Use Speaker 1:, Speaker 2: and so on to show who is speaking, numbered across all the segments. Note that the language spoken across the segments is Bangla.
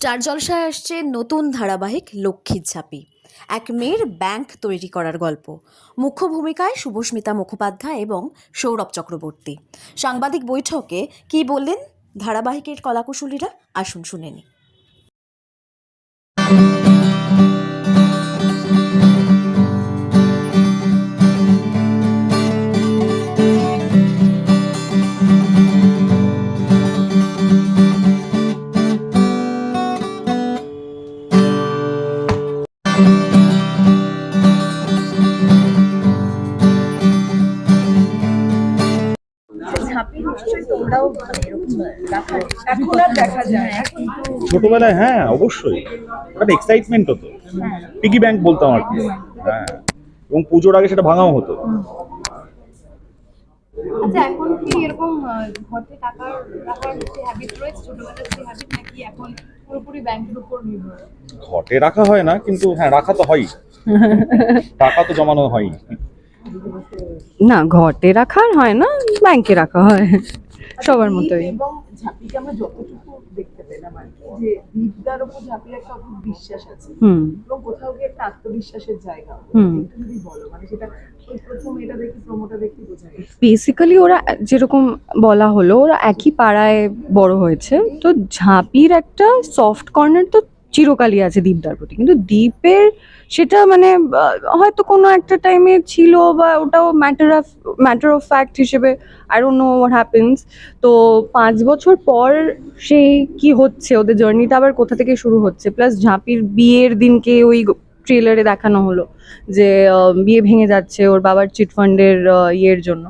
Speaker 1: স্টার জলসায় আসছে নতুন ধারাবাহিক লক্ষ্মীর ঝাঁপি। এক মেয়ের ব্যাংক তৈরি করার গল্প। মুখ্য ভূমিকায় শুভস্মিতা মুখোপাধ্যায় এবং সৌরভ চক্রবর্তী। সাংবাদিক বৈঠকে কি বললেন ধারাবাহিকের কলাকুশলীরা? আসুন শুনে নিই।
Speaker 2: এখন আর দেখা যায়
Speaker 3: ছোটবেলায় হ্যাঁ অবশ্যই। একটা এক্সাইটমেন্ট হতো। পিগি ব্যাংক বলতাম আর কি হ্যাঁ। এবং পুজোর আগে সেটা ভাঙাও হতো।
Speaker 4: আচ্ছা এখন কি এরকম ঘরে টাকা রাখার যে হ্যাবিট রয়েছে ছোটবেলার যে হ্যাবিট নাকি এখন পুরোপুরি ব্যাংকের উপর নির্ভর?
Speaker 3: ঘটে রাখা হয় না কিন্তু হ্যাঁ রাখা তো হয়ই। টাকা তো জমানো হয়ই।
Speaker 2: না ঘটে রাখার হয় না ব্যাংকে রাখা হয়। সবার মতোই।
Speaker 5: এবং ঝাঁপিকে আমরা যতটুকু দেখতে পেলাম আর কি যে দীপদার উপর ঝাঁপির একটা অদ্ভুত বিশ্বাস আছে।
Speaker 2: হুম।
Speaker 5: এবং কোথাও গিয়ে একটা আত্মবিশ্বাসের জায়গা। একটু যদি বলো মানে সেটা প্রথম এটা দেখি প্রোমোটা দেখি বোঝা
Speaker 2: বেসিক্যালি ওরা যেরকম বলা হলো ওরা একই পাড়ায় বড় হয়েছে। তো ঝাঁপির একটা সফট কর্নার তো চিরকালই আছে দীপদার প্রতি। কিন্তু দীপের সেটা মানে হয়তো কোনো একটা টাইমে ছিল বা ওটাও matter of matter of fact হিসেবে আই ডোন্ট নো হ্যাপেন্স তো পাঁচ বছর পর সেই কি হচ্ছে, ওদের জার্নিটা আবার কোথা থেকে শুরু হচ্ছে? প্লাস ঝাঁপির বিয়ের দিনকে ওই ট্রেলারে দেখানো হলো যে বিয়ে ভেঙে যাচ্ছে ওর বাবার চিটফান্ডের ইয়ের জন্য।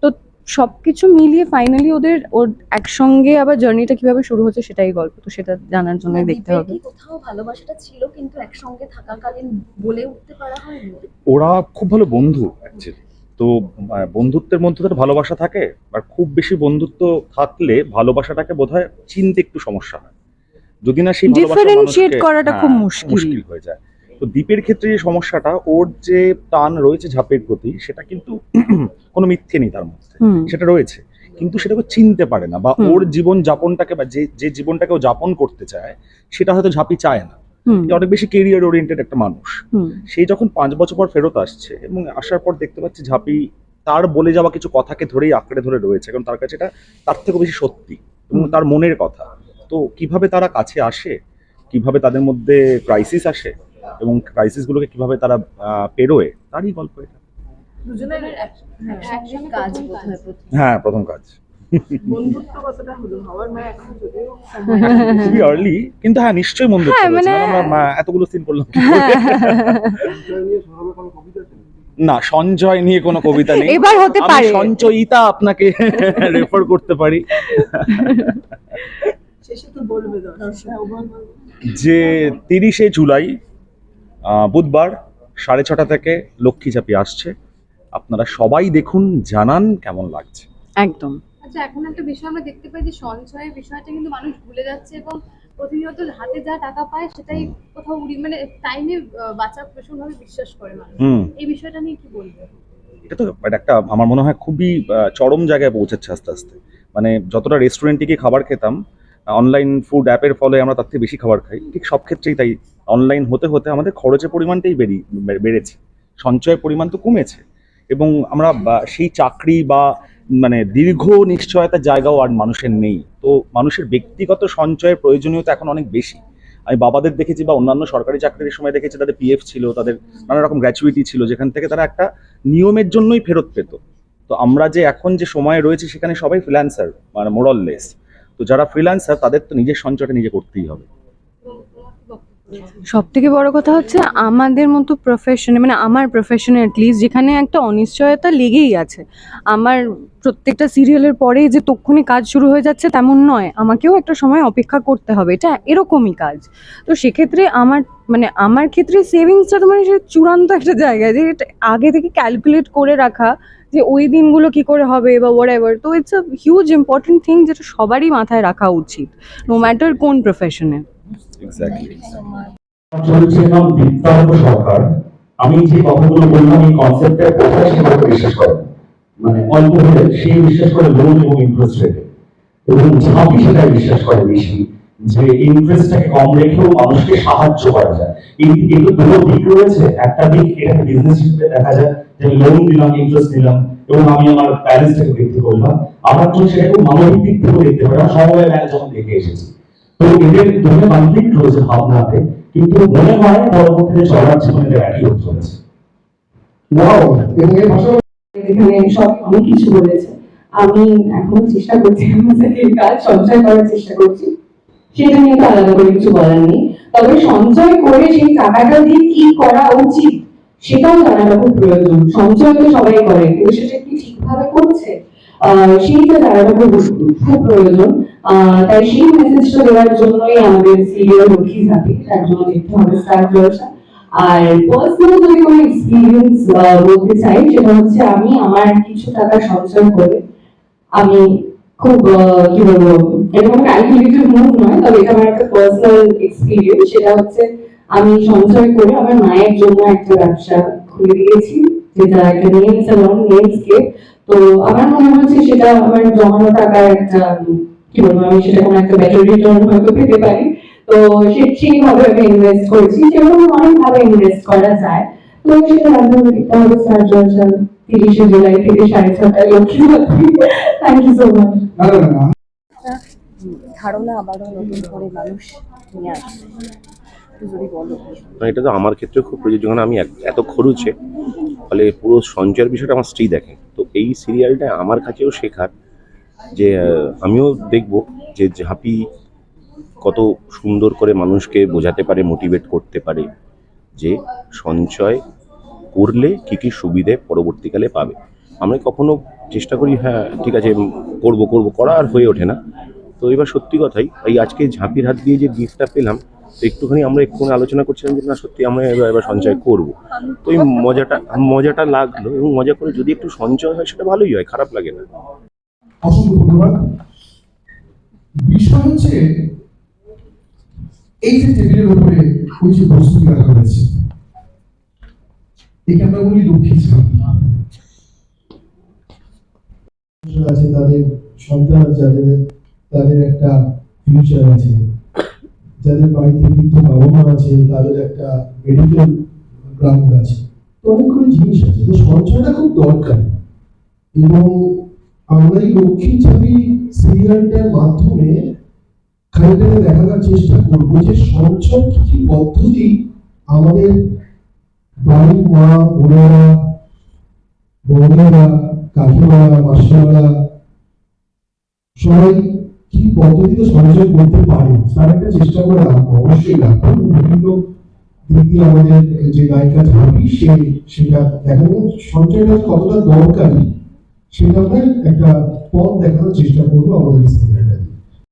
Speaker 2: তো সব কিছু মিলিয়ে ফাইনালি ওদের ওর একসঙ্গে আবার জার্নিটা কীভাবে শুরু হচ্ছে সেটাই গল্প তো সেটা জানার জন্য দেখতে হবে।
Speaker 1: কোথাও ভালোবাসাটা ছিল কিন্তু একসঙ্গে থাকাকালীন বলে উঠতে পারা হয়নি?
Speaker 3: ওরা খুব ভালো বন্ধু অ্যাকচুয়ালি তো বন্ধুত্বের মধ্যে তো ভালোবাসা থাকে আর খুব বেশি বন্ধুত্ব থাকলে ভালোবাসাটাকে বোধহয় চিনতে একটু সমস্যা হয়। যদি না সেই ভালোবাসা
Speaker 2: করাটা খুব
Speaker 3: হ্যাঁ।
Speaker 2: মুশকিল
Speaker 3: হয়ে যায়। তো দ্বীপের ক্ষেত্রে যে সমস্যাটা ওর যে টান রয়েছে ঝাপের প্রতি সেটা কিন্তু কোনো মিথ্যে নেই তার মধ্যে। সেটা রয়েছে। কিন্তু সেটাকে চিনতে পারে না বা ওর জীবন যাপনটাকে বা যে যে জীবনটাকে ও যাপন করতে চায় সেটা হয়তো ঝাঁপি চায় না। অনেক বেশি কেরিয়ার ওরিয়েন্টেড একটা মানুষ। সেই যখন পাঁচ বছর পর ফেরত আসছে এবং আসার পর দেখতে পাচ্ছি ঝাঁপি তার বলে যাওয়া কিছু কথাকে ধরেই আঁকড়ে ধরে রয়েছে কারণ তার কাছে এটা তার থেকেও বেশি সত্যি এবং তার মনের কথা। তো কীভাবে তারা কাছে আসে? কীভাবে তাদের মধ্যে ক্রাইসিস আসে? এবং ক্রাইসিসগুলোকে কীভাবে তারা আহ, পেরোয় তারই গল্প এটা।
Speaker 5: হ্যাঁ,
Speaker 4: প্রথম
Speaker 1: হয় প্রথম
Speaker 3: হ্যাঁ প্রথম কাজ।
Speaker 5: মানে
Speaker 3: খুবই আর্লি কিন্তু হ্যাঁ নিশ্চয়ই মন্দ
Speaker 2: হ্যাঁ, মানে-
Speaker 3: এতগুলো সিন করলাম। না সঞ্জয় নিয়ে কোনো কবিতা নেই।
Speaker 2: এবার হতে পারে।
Speaker 3: সঞ্চয়িতা আপনাকে রেফার করতে পারি। যে তিরিশে জুলাই বুধবার সাড়ে ছটা থেকে লক্ষ্মী চাপি আসছে। আপনারা সবাই দেখুন জানান কেমন লাগছে।
Speaker 2: একদম।
Speaker 4: আচ্ছা এখন একটা বিষয় আমরা দেখতে পাই যে সঞ্চয়ের বিষয়টা কিন্তু মানুষ ভুলে যাচ্ছে এবং প্রতিনিয়ত হাতে যা টাকা পায় সেটাই কোথাও উড়ি মানে টাইমে বাঁচা ভীষণভাবে বিশ্বাস করে মানুষ।
Speaker 3: হুম।
Speaker 4: এই বিষয়টা নিয়ে কি বলবে?
Speaker 3: এটা তো এটা একটা আমার মনে হয় খুবই চরম জায়গায় পৌঁছাচ্ছে আস্তে আস্তে। মানে যতটা রেস্টুরেন্টে গিয়ে খাবার খেতাম অনলাইন ফুড অ্যাপের ফলে আমরা তার থেকে বেশি খাবার খাই। ঠিক সব ক্ষেত্রেই তাই অনলাইন হতে হতে আমাদের খরচের পরিমাণটাই বেরি বেড়েছে। সঞ্চয়ের পরিমাণ তো কমেছে। এবং আমরা সেই চাকরি বা মানে দীর্ঘ নিশ্চয়তার জায়গাও আর মানুষের নেই। তো মানুষের ব্যক্তিগত সঞ্চয়ের প্রয়োজনীয়তা এখন অনেক বেশি। আমি বাবাদের দেখেছি বা অন্যান্য সরকারি চাকরির সময় দেখেছি, তাদের পিএফ ছিল, তাদের নানা রকম গ্র্যাচুইটি ছিল, যেখান থেকে তারা একটা নিয়মের জন্যই ফেরত পেত। তো আমরা যে এখন যে সময়ে রয়েছে, সেখানে সবাই ফ্রিল্যান্সার মানে মোরাললেস তো যারা ফ্রিল্যান্সার তাদের তো নিজের সঞ্চয়টা নিজে করতেই হবে।
Speaker 2: সব থেকে বড় কথা হচ্ছে আমাদের মতো প্রফেশনে মানে আমার প্রফেশনে অ্যাটলিস্ট যেখানে একটা অনিশ্চয়তা লেগেই আছে। আমার প্রত্যেকটা সিরিয়ালের পরে যে তক্ষুনি কাজ শুরু হয়ে যাচ্ছে তেমন নয়। আমাকেও একটা সময় অপেক্ষা করতে হবে, এটা এরকমই কাজ। তো সেক্ষেত্রে আমার মানে আমার ক্ষেত্রে সেভিংসটা তো মানে সে চূড়ান্ত একটা জায়গা যে এটা আগে থেকে ক্যালকুলেট করে রাখা যে ওই দিনগুলো কি করে হবে বা হোয়াট এভার তো it's a huge important thing যেটা সবারই মাথায় রাখা উচিত নো ম্যাটার কোন প্রফেশনে
Speaker 6: আমি যে কথাগুলো বললাম, এই কনসেপ্টে কোথায় সে হয়তো বিশ্বাস করে মানে অল্প হলে সে বিশ্বাস করে লোন এবং ইন্টারেস্ট রেটে এবং ঝাঁপি সেটাই বিশ্বাস করে বেশি, যে ইন্টারেস্টটাকে কম রেখেও মানুষকে সাহায্য করা যায়। এই কিন্তু দুটো দিক রয়েছে। একটা দিক এটাকে বিজনেস হিসেবে দেখা যায়, যে লোন দিলাম ইন্টারেস্ট দিলাম এবং আমি আমার ব্যালেন্সটাকে বৃদ্ধি করলাম। আবার যখন সেটাকে মানবিক দিক থেকেও দেখতে পারি সমবায় যখন দেখে এসেছি তো এদের দুটো কনফ্লিক্ট রয়েছে ভাবনাতে, কিন্তু মনে হয় পরবর্তীতে চলার জীবনে একই হতে চলেছে
Speaker 2: এখানে সব অনেক কিছু বলেছে। আমি এখনও চেষ্টা করছি চাকরির কাজ সঞ্চয় করার চেষ্টা করছি। সেটা নিয়ে তো আলাদা করে কিছু বলার নেই। তবে সঞ্চয় করে সেই টাকাটা দিয়ে কি করা উচিত, সেটাও জানাটা খুব প্রয়োজন। সঞ্চয় তো সবাই করে, কিন্তু সেটা কি ঠিকভাবে করছে? সেইটা জানাটা খুব খুব প্রয়োজন। তাই সেই মেসেজটা দেওয়ার জন্যই আমাদের সিরিয়াল লক্ষ্মী থাকে তার জন্য দেখতে হবে আর পার্সোনাল যদি কোনো এক্সপিরিয়েন্স বলতে চাই, সেটা হচ্ছে আমি আমার কিছু টাকা সঞ্চয় করে আমি খুব কি বলব এরকম ক্যালকুলেটেড মুভ নয়, তবে এটা আমার একটা পার্সোনাল এক্সপিরিয়েন্স সেটা হচ্ছে আমি সঞ্চয় করে আমার মায়ের জন্য একটা ব্যবসা খুলে দিয়েছি, যেটা একটা নেল স্যালন তো আমার মনে হচ্ছে সেটা আমার জমানো টাকার একটা কি বলব আমি সেটা কোনো একটা বেটার রিটার্ন হয়তো পেতে পারি। তো সেইভাবে আমি ইনভেস্ট করেছি সেভাবে অনেকভাবে ইনভেস্ট করা যায়। তো সেটা দেখতে হবে স্যার জলসা তিরিশে জুলাই থেকে সাড়ে ছটায় থ্যাংক ইউ সো মাচ
Speaker 1: ধারণা আবারও নতুন করে মানুষ নিয়ে
Speaker 7: এটা তো আমার ক্ষেত্রে খুব প্রযোজ্য কারণ আমি এত খরুচে ফলে পুরো সঞ্চয়ের বিষয়টা আমার স্ত্রী দেখে। তো এই সিরিয়ালটা আমার কাছেও শেখার যে আমিও দেখব যে ঝাঁপি কত সুন্দর করে মানুষকে বোঝাতে পারে মোটিভেট করতে পারে যে সঞ্চয় করলে কি কি সুবিধে পরবর্তীকালে পাবে। আমরা কখনো চেষ্টা করি হ্যাঁ ঠিক আছে করব করব, করা আর হয়ে ওঠে না। তো এবার সত্যি কথাই, এই আজকে ঝাঁপির হাত দিয়ে যে গিফটটা পেলাম, তো একটুখানি আমরা একটুখানি আলোচনা করছিলাম যে, না, সত্যি আমরা এবার এবার সঞ্চয় করব। তো এই মজাটা মজাটা লাগল এবং মজা করে যদি একটু সঞ্চয় হয়, সেটা ভালোই হয়, খারাপ লাগে না।
Speaker 8: অসংখ্য ধন্যবাদ। বিষয় হচ্ছে, এই যে টেবিলের উপরে ওই যে বস্তুটি রাখা হয়েছে, একে আমরা বলি লক্ষ্মী আছে, তাদের সন্তান যাদের, তাদের একটা ফিউচার আছে। যাদের বাড়িতে বৃদ্ধ বাবা মা আছে, তাদের একটা মেডিকেল গ্রাউন্ড আছে। অনেকগুলো জিনিস আছে। তো সঞ্চয়টা খুব দরকার। এবং আমরা এই লক্ষ্মী ছবি সিরিয়ালটার মাধ্যমে খানিকটা দেখানোর চেষ্টা করব যে সঞ্চয় কি কি পদ্ধতি আমাদের বাড়ির মা, বোনেরা বোনেরা কাকিমারা, মাসিমারা সবাই কি পদ্ধতিতে সঞ্চয় করতে পারে তার একটা চেষ্টা করে রাখব অবশ্যই রাখব। বিভিন্ন দিক আমাদের যে গায়িকা ঝাঁপি, সে সেটা দেখাবো। সঞ্চয়টা কতটা দরকারি সেটা একটা পথ দেখানোর চেষ্টা করব আমাদের সিনেমাটা